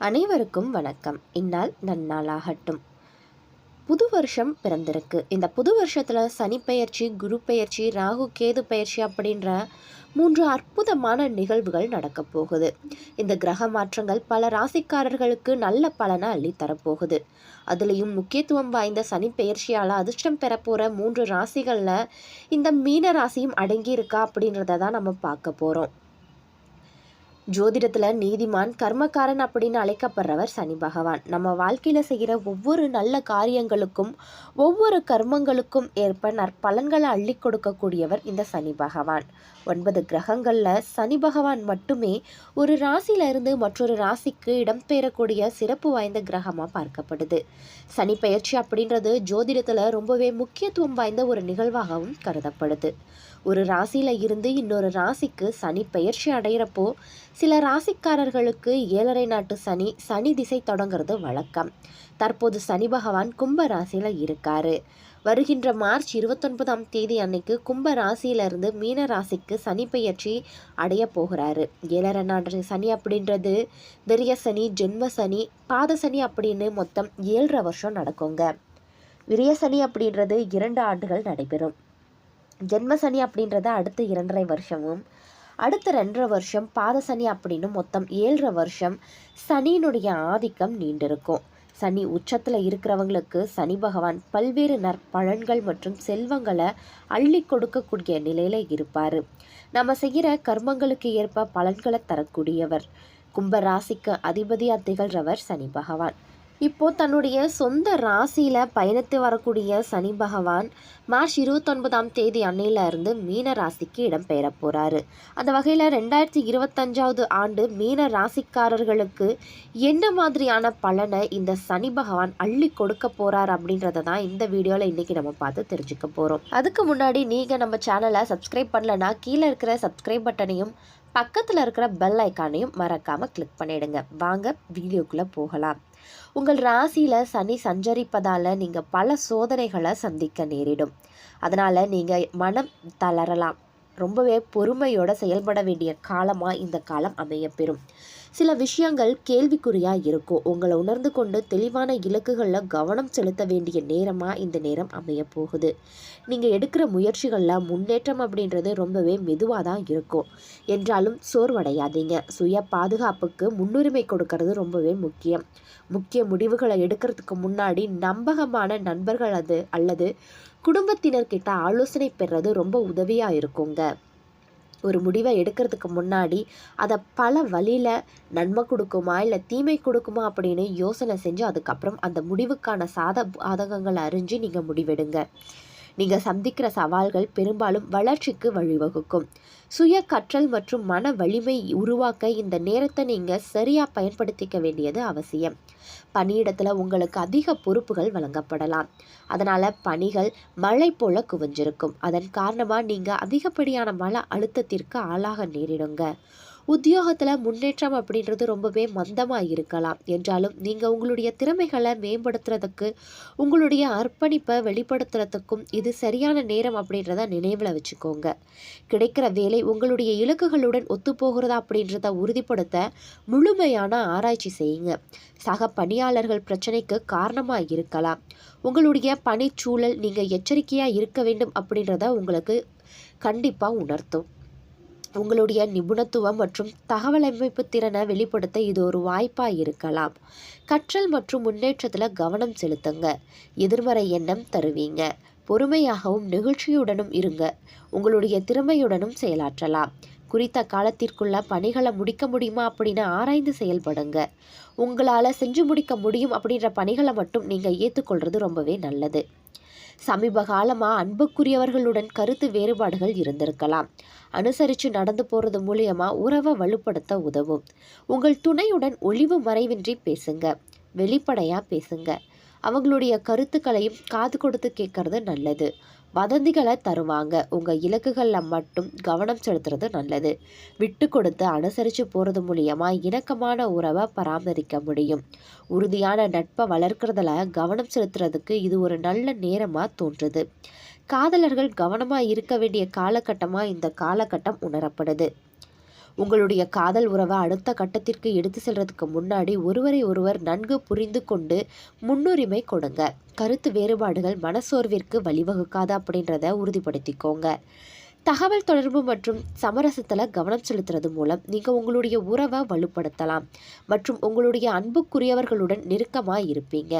அனைவருக்கும் வணக்கம். இந்நாள் நன்னாளாகட்டும். புது வருஷம் பிறந்திருக்கு. இந்த புது வருஷத்தில் சனி பெயர்ச்சி குரு பெயர்ச்சி ராகு கேது பெயர்ச்சி அப்படின்ற மூன்று அற்புதமான நிகழ்வுகள் நடக்கப் போகுது. இந்த கிரக மாற்றங்கள் பல ராசிக்காரர்களுக்கு நல்ல பலனை அள்ளித்தரப்போகுது. அதுலேயும் முக்கியத்துவம் வாய்ந்த சனி பெயர்ச்சியால் அதிர்ஷ்டம் பெறப்போகிற மூன்று ராசிகளில் இந்த மீன ராசியும் அடங்கியிருக்கா அப்படின்றத தான் நம்ம பார்க்க போகிறோம் ஜோதிடத்தில் நீதிமான் கர்மக்காரன் அப்படின்னு அழைக்கப்படுறவர் சனி பகவான். நம்ம வாழ்க்கையில் செய்கிற ஒவ்வொரு நல்ல காரியங்களுக்கும் ஒவ்வொரு கர்மங்களுக்கும் ஏற்ப நற்பலன்களை அள்ளி கொடுக்கக்கூடியவர் இந்த சனி பகவான். ஒன்பது கிரகங்களில் சனி பகவான் மட்டுமே ஒரு ராசியில இருந்து மற்றொரு ராசிக்கு இடம்பெயரக்கூடிய சிறப்பு வாய்ந்த கிரகமாக பார்க்கப்படுது. சனி பயிற்சி அப்படின்றது ஜோதிடத்தில் ரொம்பவே முக்கியத்துவம் வாய்ந்த ஒரு நிகழ்வாகவும் கருதப்படுது. ஒரு ராசியில் இருந்து இன்னொரு ராசிக்கு சனி பெயர்ச்சி அடையிறப்போ சில ராசிக்காரர்களுக்கு ஏழரை நாட்டு சனி சனி திசை தொடங்குறது வழக்கம். தற்போது சனி பகவான் கும்ப ராசியில் இருக்காரு. வருகின்ற மார்ச் இருபத்தொன்பதாம் தேதி அன்னைக்கு கும்ப ராசியிலிருந்து மீன ராசிக்கு சனி பெயர்ச்சி அடைய போகிறாரு. ஏழரை நாட்டு சனி அப்படின்றது பெரிய சனி ஜென்ம சனி பாத சனி அப்படின்னு மொத்தம் ஏழரை வருஷம் நடக்குங்க. விரிய சனி அப்படின்றது இரண்டு ஆண்டுகள் நடைபெறும். ஜென்ம சனி அப்படின்றத அடுத்த இரண்டரை வருஷமும் அடுத்த ரெண்டரை வருஷம் பாத சனி அப்படின்னு மொத்தம் ஏழரை வருஷம் சனியினுடைய ஆதிக்கம் நீண்டிருக்கும். சனி உச்சத்தில் இருக்கிறவங்களுக்கு சனி பகவான் பல்வேறு நற்பலன்கள் மற்றும் செல்வங்களை அள்ளி கொடுக்கக்கூடிய நிலையில் இருப்பார். நம்ம செய்கிற கர்மங்களுக்கு ஏற்ப பலன்களை தரக்கூடியவர். கும்ப ராசிக்கு அதிபதியாக திகழ்கிறவர் சனி பகவான். இப்போ தன்னுடைய சொந்த ராசியில் பயணித்து வரக்கூடிய சனி பகவான் மார்ச் இருபத்தொன்பதாம் தேதி அன்னையில இருந்து மீன ராசிக்கு இடம்பெயர போகிறாரு அந்த வகையில் ரெண்டாயிரத்தி இருபத்தஞ்சாவது ஆண்டு மீன ராசிக்காரர்களுக்கு என்ன மாதிரியான பலனை இந்த சனி பகவான் அள்ளி கொடுக்க போகிறார் அப்படின்றத தான் இந்த வீடியோவில் இன்றைக்கி நம்ம பார்த்து தெரிஞ்சுக்க போகிறோம் அதுக்கு முன்னாடி நீங்கள் நம்ம சேனலை சப்ஸ்கிரைப் பண்ணலன்னா கீழே இருக்கிற சப்ஸ்கிரைப் பட்டனையும் பக்கத்தில் இருக்கிற பெல் ஐக்கானையும் மறக்காமல் கிளிக் பண்ணிடுங்க. வாங்க வீடியோக்குள்ளே போகலாம். உங்கள் ராசியில் சனி சஞ்சரிப்பதால் நீங்கள் பல சோதனைகளை சந்திக்க நேரிடும். அதனால் நீங்கள் மனம் தளரலாம். ரொம்பவே பொறுமையோடு செயல்பட வேண்டிய காலமாக இந்த காலம் அமையப்பெறும். சில விஷயங்கள் கேள்விக்குறியாக இருக்கும் உங்களை உணர்ந்து கொண்டு தெளிவான இலக்குகளில் கவனம் செலுத்த வேண்டிய நேரமாக இந்த நேரம் அமைய போகுது. நீங்கள் எடுக்கிற முயற்சிகளில் முன்னேற்றம் அப்படின்றது ரொம்பவே மெதுவாக தான் இருக்கும். என்றாலும் சோர்வடையாதீங்க. சுய பாதுகாப்புக்கு முன்னுரிமை கொடுக்கறது ரொம்பவே முக்கியம். முக்கிய முடிவுகளை எடுக்கிறதுக்கு முன்னாடி நம்பகமான நண்பர்கள் அது அல்லது குடும்பத்தினர்கிட்ட ஆலோசனை பெறது ரொம்ப உதவியாக இருக்குங்க. ஒரு முடிவை எடுக்கிறதுக்கு முன்னாடி அதை பல வழியில் நன்மை கொடுக்குமா இல்லை தீமை கொடுக்குமா அப்படின்னு யோசனை செஞ்சு அதுக்கப்புறம் அந்த முடிவுக்கான சாத பாதகங்களை அறிஞ்சு நீங்கள் முடிவெடுங்க. நீங்கள் சந்திக்கிற சவால்கள் பெரும்பாலும் வளர்ச்சிக்கு வழிவகுக்கும். சுய கற்றல் மற்றும் மன வலிமை உருவாக்க இந்த நேரத்தை நீங்கள் சரியாக பயன்படுத்திக்க வேண்டியது அவசியம். பணியிடத்தில் உங்களுக்கு அதிக பொறுப்புகள் வழங்கப்படலாம். அதனால் பணிகள் மழை போல குவிஞ்சிருக்கும். அதன் காரணமாக நீங்கள் அதிகப்படியான மன அழுத்தத்திற்கு ஆளாக நேரிடுங்க. உத்தியோகத்தில் முன்னேற்றம் அப்படின்றது ரொம்பவே மந்தமாக இருக்கலாம். என்றாலும் நீங்கள் உங்களுடைய திறமைகளை மேம்படுத்துறதுக்கு உங்களுடைய அர்ப்பணிப்பை வெளிப்படுத்துறதுக்கும் இது சரியான நேரம் அப்படின்றத நினைவில் வச்சுக்கோங்க. கிடைக்கிற வேலை உங்களுடைய இலக்குகளுடன் ஒத்துப்போகிறதா அப்படின்றத உறுதிப்படுத்த முழுமையான ஆராய்ச்சி செய்யுங்க. சக பணியாளர்கள் பிரச்சனைக்கு காரணமாக இருக்கலாம். உங்களுடைய பணிச்சூழல் நீங்கள் எச்சரிக்கையாக இருக்க வேண்டும் அப்படின்றத உங்களுக்கு கண்டிப்பாக உணர்த்தும். உங்களுடைய நிபுணத்துவம் மற்றும் தகவலமைப்பு திறனை வெளிப்படுத்த இது ஒரு வாய்ப்பாக இருக்கலாம். கற்றல் மற்றும் முன்னேற்றத்தில் கவனம் செலுத்துங்க. எதிர்மறை எண்ணம் தருவீங்க. பொறுமையாகவும் நெகிழ்ச்சியுடனும் இருங்க. உங்களுடைய திறமையுடனும் செயலாற்றலாம். குறித்த காலத்திற்குள்ள பணிகளை முடிக்க முடியுமா அப்படின்னு ஆராய்ந்து செயல்படுங்க. உங்களால் செஞ்சு முடிக்க முடியும் அப்படின்ற பணிகளை மட்டும் நீங்கள் ஏற்றுக்கொள்வது ரொம்பவே நல்லது. சமீப காலமாக அன்புக்குரியவர்களுடன் கருத்து வேறுபாடுகள் இருந்திருக்கலாம். அனுசரித்து நடந்து போகிறது மூலியமாக உறவை வலுப்படுத்த உதவும். உங்கள் துணையுடன் ஒளிவு மறைவின்றி பேசுங்க. வெளிப்படையாக பேசுங்க. அவங்களுடைய கருத்துக்களையும் காது கொடுத்து கேட்கறது நல்லது. வதந்திகளை தருவாங்க. உங்கள் இலக்குகளில் மட்டும் கவனம் செலுத்துறது நல்லது. விட்டு கொடுத்து அனுசரித்து போகிறது மூலியமாக இணக்கமான உறவை பராமரிக்க முடியும். உறுதியான நட்பை வளர்க்குறதுல கவனம் செலுத்துறதுக்கு இது ஒரு நல்ல நேரமாக தோன்றுது. காதலர்கள் கவனமாக இருக்க வேண்டிய காலகட்டமாக இந்த காலகட்டம் உணரப்படுது. உங்களுடைய காதல் உறவை அடுத்த கட்டத்திற்கு எடுத்து செல்றதுக்கு முன்னாடி ஒருவரை ஒருவர் நன்கு புரிந்து கொண்டு முன்னுரிமை கொடுங்க. கருத்து வேறுபாடுகள் மனசோர்விற்கு வழிவகுக்காது அப்படின்றத உறுதிப்படுத்திக்கோங்க. தகவல் தொடர்பு மற்றும் சமரசத்தில் கவனம் செலுத்துறது மூலம் நீங்கள் உங்களுடைய உறவை வலுப்படுத்தலாம் மற்றும் உங்களுடைய அன்புக்குரியவர்களுடன் நெருக்கமாக இருப்பீங்க.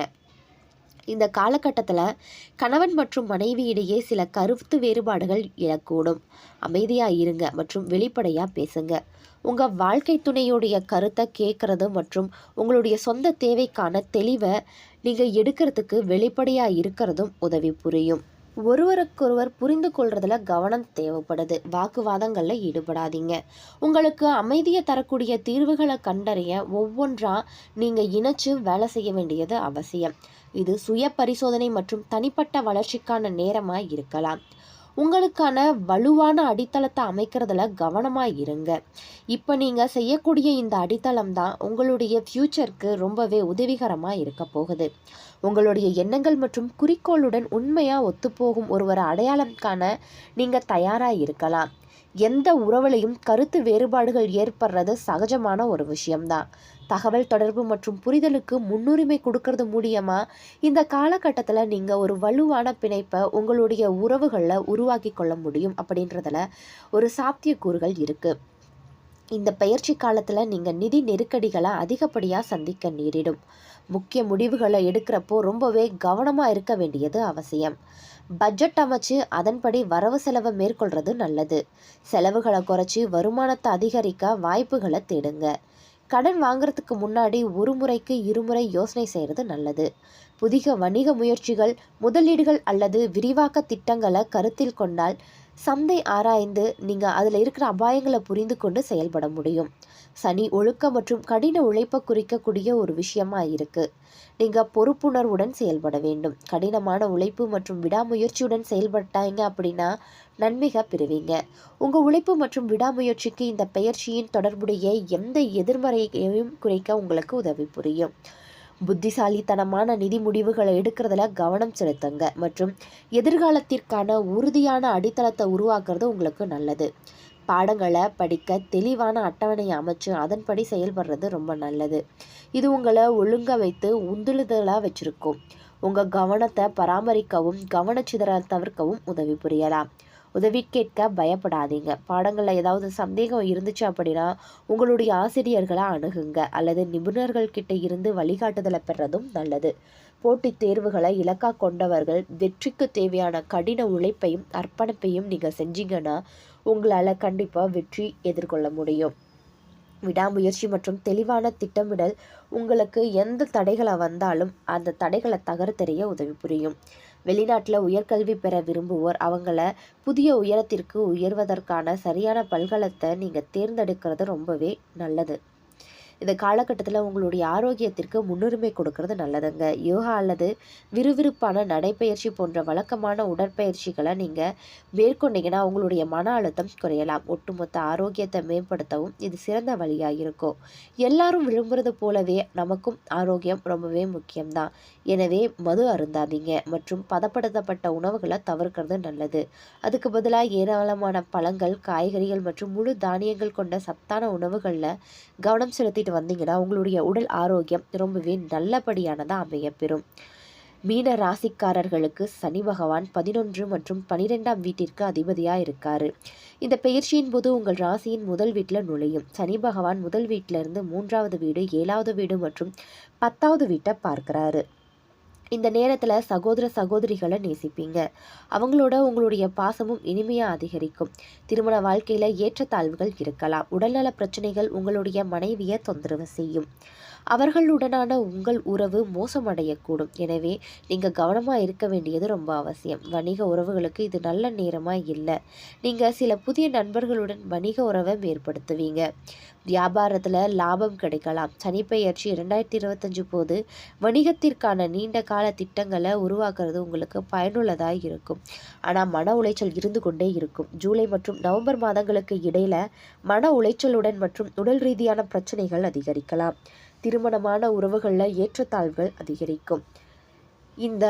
இந்த காலகட்டத்தில் கணவன் மற்றும் மனைவி இடையே சில கருத்து வேறுபாடுகள் எழக்கூடும். அமைதியாக இருங்க மற்றும் வெளிப்படையாக பேசுங்க. உங்கள் வாழ்க்கை துணையுடைய கருத்தை கேட்குறது மற்றும் உங்களுடைய சொந்த தேவைக்கான தெளிவை நீங்கள் எடுக்கிறதுக்கு வெளிப்படையாக இருக்கிறதும் உதவி புரியும். ஒருவருக்கொருவர் புரிந்து கொள்றதுல கவனம் தேவைப்படுது. வாக்குவாதங்களில் ஈடுபடாதீங்க. உங்களுக்கு அமைதியை தரக்கூடிய தீர்வுகளை கண்டறிய ஒவ்வொன்றா நீங்கள் இணைச்சு வேலை செய்ய வேண்டியது அவசியம். இது சுய பரிசோதனை மற்றும் தனிப்பட்ட வளர்ச்சிக்கான நேரமாக இருக்கலாம். உங்களுக்கான வலுவான அடித்தளத்தை அமைக்கிறதுல கவனமாக இருங்க. இப்போ நீங்கள் செய்யக்கூடிய இந்த அடித்தளம் தான் உங்களுடைய ஃப்யூச்சருக்கு ரொம்பவே உதவிகரமாக இருக்க போகுது. உங்களுடைய எண்ணங்கள் மற்றும் குறிக்கோளுடன் உண்மையாக ஒத்துப்போகும் ஒருவர் அடையாளம் காண நீங்கள் தயாராக இருக்கலாம். எந்த உறவுலையும் கருத்து வேறுபாடுகள் ஏற்படுறது சகஜமான ஒரு விஷயம்தான். தகவல் தொடர்பு மற்றும் புரிதலுக்கு முன்னுரிமை கொடுக்கறது மூலியமாக இந்த காலகட்டத்தில் நீங்கள் ஒரு வலுவான பிணைப்பை உங்களுடைய உறவுகளில் உருவாக்கி கொள்ள முடியும் அப்படின்றதில் ஒரு சாத்தியக்கூறுகள் இருக்குது இந்த பயிற்சி காலத்தில் நீங்கள் நிதி நெருக்கடிகளை அதிகப்படியாக சந்திக்க நேரிடும். முக்கிய முடிவுகளை எடுக்கிறப்போ ரொம்பவே கவனமாக இருக்க வேண்டியது அவசியம். பட்ஜெட் அமைச்சு அதன்படி வரவு செலவை மேற்கொள்கிறது நல்லது. செலவுகளை குறைச்சி வருமானத்தை அதிகரிக்க வாய்ப்புகளை தேடுங்க. கடன் வாங்குறதுக்கு முன்னாடி ஒரு முறைக்கு இருமுறை யோசனை செய்கிறது நல்லது. புதிய வணிக முயற்சிகள் முதலீடுகள் அல்லது விரிவாக்க திட்டங்களை கருத்தில் கொண்டால் சந்தை ஆராய்ந்து நீங்கள் அதில் இருக்கிற அபாயங்களை புரிந்து கொண்டு செயல்பட முடியும். சனி ஒழுக்கம் மற்றும் கடின உழைப்பை குறிக்கக்கூடிய ஒரு விஷயமா இருக்குது நீங்கள் பொறுப்புணர்வுடன் செயல்பட வேண்டும். கடினமான உழைப்பு மற்றும் விடாமுயற்சியுடன் செயல்பட்டாங்க அப்படின்னா நன்மைகள் பெறுவீங்க. உங்கள் உழைப்பு மற்றும் விடாமுயற்சிக்கு இந்த பயிற்சியின் தொடர்புடைய எந்த எதிர்மறையையும் குறைக்க உங்களுக்கு உதவி புரியும். புத்திசாலித்தனமான நிதி முடிவுகளை எடுக்கிறதுல கவனம் செலுத்துங்க. மற்றும் எதிர்காலத்திற்கான உறுதியான அடித்தளத்தை உருவாக்குறது உங்களுக்கு நல்லது. பாடங்களை படிக்க தெளிவான அட்டவணையை அமைச்சு அதன்படி செயல்படுறது ரொம்ப நல்லது. இது உங்களை ஒழுங்க வைத்து உந்துழுதலாக வச்சுருக்கும். உங்கள் கவனத்தை பராமரிக்கவும் கவனச்சிதற தவிர்க்கவும் உதவி புரியலாம். உதவி கேட்க பயப்படாதீங்க. பாடங்களில் ஏதாவது சந்தேகம் இருந்துச்சு அப்படின்னா உங்களுடைய ஆசிரியர்களை அணுகுங்க. அல்லது நிபுணர்கள் கிட்ட இருந்து வழிகாட்டுதலை பெறதும் நல்லது. போட்டித் தேர்வுகளை இலக்காக கொண்டவர்கள் வெற்றிக்கு தேவையான கடின உழைப்பையும் அர்ப்பணிப்பையும் நீங்கள் செஞ்சீங்கன்னா உங்களால் கண்டிப்பாக வெற்றி எதிர்கொள்ள முடியும். விடாமுயற்சி மற்றும் தெளிவான திட்டமிடல் உங்களுக்கு எந்த தடைகளை வந்தாலும் அந்த தடைகளை தகர்த்தெறிய உதவி புரியும். வெளிநாட்டில் உயர்கல்வி பெற விரும்புவோர் அவங்கள புதிய உயரத்திற்கு உயர்வதற்கான சரியான பல்கலத்தை நீங்கள் தேர்ந்தெடுக்கிறது ரொம்பவே நல்லது. இந்த காலகட்டத்தில் உங்களுடைய ஆரோக்கியத்திற்கு முன்னுரிமை கொடுக்கறது நல்லதுங்க. யோகா அல்லது விறுவிறுப்பான நடைப்பயிற்சி போன்ற வழக்கமான உடற்பயிற்சிகளை நீங்கள் மேற்கொண்டீங்கன்னா உங்களுடைய மன அழுத்தம் குறையலாம். ஒட்டுமொத்த ஆரோக்கியத்தை மேம்படுத்தவும் இது சிறந்த வழியாக இருக்கும். எல்லாரும் விரும்புறது போலவே நமக்கும் ஆரோக்கியம் ரொம்பவே முக்கியம்தான். எனவே மது அருந்தாதீங்க மற்றும் பதப்படுத்தப்பட்ட உணவுகளை தவிர்க்கிறது நல்லது. அதுக்கு பதிலாக ஏராளமான பழங்கள் காய்கறிகள் மற்றும் முழு தானியங்கள் கொண்ட சத்தான உணவுகளில் கவனம் செலுத்தி செலுத்திட்டு வந்தீங்கன்னா உங்களுடைய உடல் ஆரோக்கியம் ரொம்பவே நல்லபடியானதாக அமையப்பெறும் மீன ராசிக்காரர்களுக்கு சனி பகவான் பதினொன்று மற்றும் பனிரெண்டாம் வீட்டிற்கு அதிபதியாக இருக்கார். இந்த பயிற்சியின் போது உங்கள் ராசியின் முதல் வீட்டில் நுழையும். சனி பகவான் முதல் வீட்டிலிருந்து மூன்றாவது வீடு ஏழாவது வீடு மற்றும் பத்தாவது வீட்டை பார்க்கிறாரு. இந்த நேரத்தில் சகோதர சகோதரிகளை நேசிப்பீங்க. அவங்களோட உங்களுடைய பாசமும் இனிமையாக அதிகரிக்கும். திருமண வாழ்க்கையில் ஏற்றத்தாழ்வுகள் இருக்கலாம். உடல்நல பிரச்சனைகள் உங்களுடைய மனைவியை தொந்தரவு செய்யும். அவர்களுடனான உங்கள் உறவு மோசமடையக்கூடும். எனவே நீங்கள் கவனமாக இருக்க வேண்டியது ரொம்ப அவசியம். வணிக உறவுகளுக்கு இது நல்ல நேரமாக இல்லை. நீங்கள் சில புதிய நண்பர்களுடன் வணிக உறவை ஏற்படுத்துவீங்க வியாபாரத்தில் லாபம் கிடைக்கலாம். சனிப்பெயர்ச்சி இரண்டாயிரத்தி இருபத்தஞ்சு போது வணிகத்திற்கான நீண்ட கால திட்டங்களை உருவாக்குறது உங்களுக்கு பயனுள்ளதாக இருக்கும். ஆனால் மன உளைச்சல் இருந்து கொண்டே இருக்கும். ஜூலை மற்றும் நவம்பர் மாதங்களுக்கு இடையில் மன உளைச்சலுடன் மற்றும் உடல் ரீதியான பிரச்சனைகள் அதிகரிக்கலாம். திருமணமான உறவுகளில் ஏற்றத்தாழ்வுகள் அதிகரிக்கும். இந்த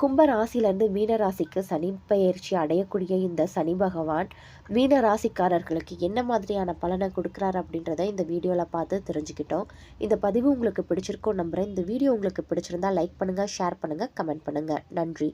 கும்ப ராசியிலேருந்து மீன ராசிக்கு சனி பயிற்சி அடையக்கூடிய இந்த சனி பகவான் மீன ராசிக்காரர்களுக்கு என்ன மாதிரியான பலனை கொடுக்குறாரு அப்படின்றத இந்த வீடியோவில் பார்த்து தெரிஞ்சுக்கிட்டோம். இந்த பதிவு உங்களுக்கு பிடிச்சிருக்கோம் நம்புகிறேன் இந்த வீடியோ உங்களுக்கு பிடிச்சிருந்தா லைக் பண்ணுங்கள் ஷேர் பண்ணுங்கள் கமெண்ட் பண்ணுங்கள் நன்றி.